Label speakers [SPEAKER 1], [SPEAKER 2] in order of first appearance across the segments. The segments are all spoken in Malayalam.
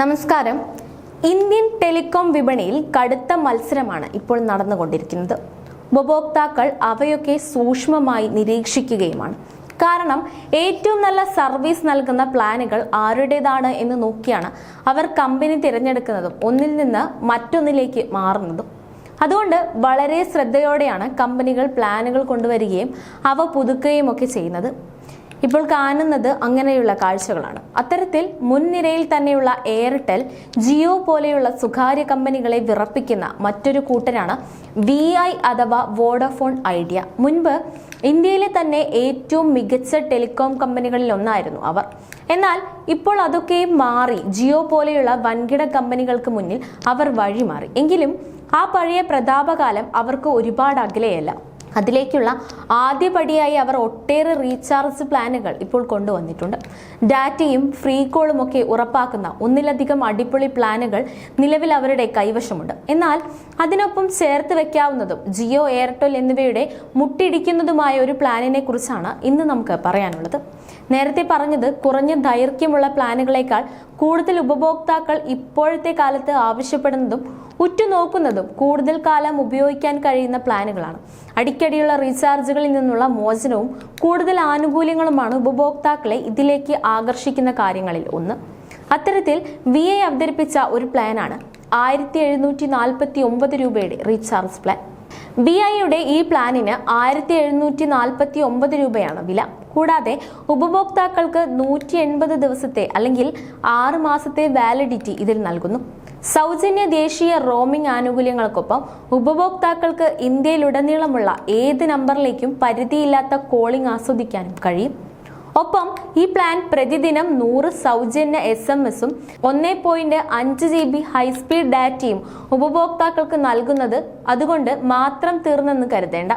[SPEAKER 1] നമസ്കാരം. ഇന്ത്യൻ ടെലികോം വിപണിയിൽ കടുത്ത മത്സരമാണ് ഇപ്പോൾ നടന്നുകൊണ്ടിരിക്കുന്നത്. ഉപഭോക്താക്കൾ അവയൊക്കെ സൂക്ഷ്മമായി നിരീക്ഷിക്കുകയുമാണ്. കാരണം ഏറ്റവും നല്ല സർവീസ് നൽകുന്ന പ്ലാനുകൾ ആരുടേതാണ് എന്ന് നോക്കിയാണ് അവർ കമ്പനി തിരഞ്ഞെടുക്കുന്നതും ഒന്നിൽ നിന്ന് മറ്റൊന്നിലേക്ക് മാറുന്നതും. അതുകൊണ്ട് വളരെ ശ്രദ്ധയോടെയാണ് കമ്പനികൾ പ്ലാനുകൾ കൊണ്ടുവരികയും അവ പുതുക്കുകയും ഒക്കെ ചെയ്യുന്നത്. ഇപ്പോൾ കാണുന്നത് അങ്ങനെയുള്ള കാഴ്ചകളാണ്. അത്തരത്തിൽ മുൻനിരയിൽ തന്നെയുള്ള എയർടെൽ ജിയോ പോലെയുള്ള സ്വകാര്യ കമ്പനികളെ വിറപ്പിക്കുന്ന മറ്റൊരു കൂട്ടരാണ് വി ഐ അഥവാ വോഡഫോൺ ഐഡിയ. മുൻപ് ഇന്ത്യയിലെ തന്നെ ഏറ്റവും മികച്ച ടെലികോം കമ്പനികളിൽ ഒന്നായിരുന്നു അവർ. എന്നാൽ ഇപ്പോൾ അതൊക്കെ മാറി ജിയോ പോലെയുള്ള വൻകിട കമ്പനികൾക്ക് മുന്നിൽ അവർ വഴിമാറി. എങ്കിലും ആ പഴയ പ്രതാപകാലം അവർക്ക് ഒരുപാട് അകലെയല്ല. അതിലേക്കുള്ള ആദ്യപടിയായി അവർ ഒട്ടേറെ റീചാർജ് പ്ലാനുകൾ ഇപ്പോൾ കൊണ്ടുവന്നിട്ടുണ്ട്. ഡാറ്റയും ഫ്രീ കോളും ഒക്കെ ഉറപ്പാക്കുന്ന ഒന്നിലധികം അടിപൊളി പ്ലാനുകൾ നിലവിൽ അവരുടെ കൈവശമുണ്ട്. എന്നാൽ അതിനൊപ്പം ചേർത്ത് വെക്കാവുന്നതും ജിയോ എയർടെൽ എന്നിവയുടെ മുട്ടിടിക്കുന്നതുമായ ഒരു പ്ലാനിനെ കുറിച്ചാണ് ഇന്ന് നമുക്ക് പറയാനുള്ളത്. നേരത്തെ പറഞ്ഞത് കുറഞ്ഞ ദൈർഘ്യമുള്ള പ്ലാനുകളേക്കാൾ കൂടുതൽ ഉപഭോക്താക്കൾ ഇപ്പോഴത്തെ കാലത്ത് ആവശ്യപ്പെടുന്നതും ഉറ്റുനോക്കുന്നതും കൂടുതൽ കാലം ഉപയോഗിക്കാൻ കഴിയുന്ന പ്ലാനുകളാണ്. അടിക്കടിയുള്ള റീചാർജുകളിൽ നിന്നുള്ള മോചനവും കൂടുതൽ ആനുകൂല്യങ്ങളുമാണ് ഉപഭോക്താക്കളെ ഇതിലേക്ക് ആകർഷിക്കുന്ന കാര്യങ്ങളിൽ ഒന്ന്. അത്തരത്തിൽ വി ഐ അവതരിപ്പിച്ച ഒരു പ്ലാനാണ് ആയിരത്തി എഴുന്നൂറ്റി നാൽപ്പത്തി ഒമ്പത് രൂപയുടെ റീചാർജ് പ്ലാൻ. വി ഐയുടെ ഈ പ്ലാനിന് ആയിരത്തി എഴുന്നൂറ്റി നാൽപ്പത്തി ഒമ്പത് രൂപയാണ് വില. കൂടാതെ ഉപഭോക്താക്കൾക്ക് നൂറ്റി എൺപത് ദിവസത്തെ അല്ലെങ്കിൽ ആറ് മാസത്തെ വാലിഡിറ്റി ഇതിൽ നൽകുന്നു. സൗജന്യ ദേശീയ റോമിംഗ് ആനുകൂല്യങ്ങൾക്കൊപ്പം ഉപഭോക്താക്കൾക്ക് ഇന്ത്യയിലുടനീളമുള്ള ഏത് നമ്പറിലേക്കും പരിധിയില്ലാത്ത കോളിംഗ് ആസ്വദിക്കാനും കഴിയും. ഒപ്പം ഈ പ്ലാൻ പ്രതിദിനം നൂറ് സൗജന്യ എസ് എം എസും ഒന്നേ പോയിന്റ് അഞ്ച് ജി ബി ഹൈസ്പീഡ് ഡാറ്റയും ഉപഭോക്താക്കൾക്ക് നൽകുന്നത് അതുകൊണ്ട് മാത്രം തീർന്നെന്ന് കരുതേണ്ട.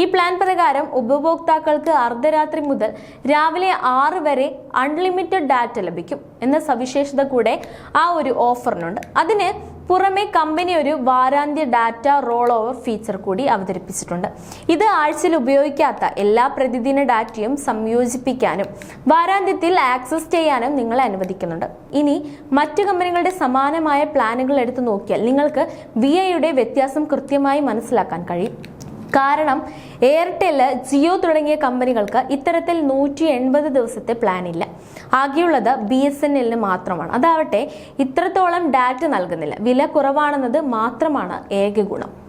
[SPEAKER 1] ഈ പ്ലാൻ പ്രകാരം ഉപഭോക്താക്കൾക്ക് അർദ്ധരാത്രി മുതൽ രാവിലെ ആറ് വരെ അൺലിമിറ്റഡ് ഡാറ്റ ലഭിക്കും എന്ന സവിശേഷത കൂടെ ആ ഒരു ഓഫറിനുണ്ട് അതിന് പുറമെ കമ്പനി ഒരു വാരാന്ത്യ ഡാറ്റ റോൾ ഓവർ ഫീച്ചർ കൂടി അവതരിപ്പിച്ചിട്ടുണ്ട്. ഇത് ആഴ്ചയിൽ ഉപയോഗിക്കാത്ത എല്ലാ പ്രതിദിന ഡാറ്റയും സംയോജിപ്പിക്കാനും വാരാന്ത്യത്തിൽ ആക്സസ് ചെയ്യാനും നിങ്ങളെ അനുവദിക്കുന്നുണ്ട്. ഇനി മറ്റു കമ്പനികളുടെ സമാനമായ പ്ലാനുകൾ എടുത്തു നോക്കിയാൽ നിങ്ങൾക്ക് വി വ്യത്യാസം കൃത്യമായി മനസ്സിലാക്കാൻ കഴിയും. കാരണം എയർടെൽ ജിയോ തുടങ്ങിയ കമ്പനികൾക്ക് ഇത്തരത്തിൽ നൂറ്റി എൺപത് ദിവസത്തെ പ്ലാൻ ഇല്ല. ആകെയുള്ളത് ബി എസ് എൻ എല്ലിന് മാത്രമാണ്. അതാവട്ടെ ഇത്രത്തോളം ഡാറ്റ നൽകുന്നില്ല. വില കുറവാണെന്നത് മാത്രമാണ് ഏക ഗുണം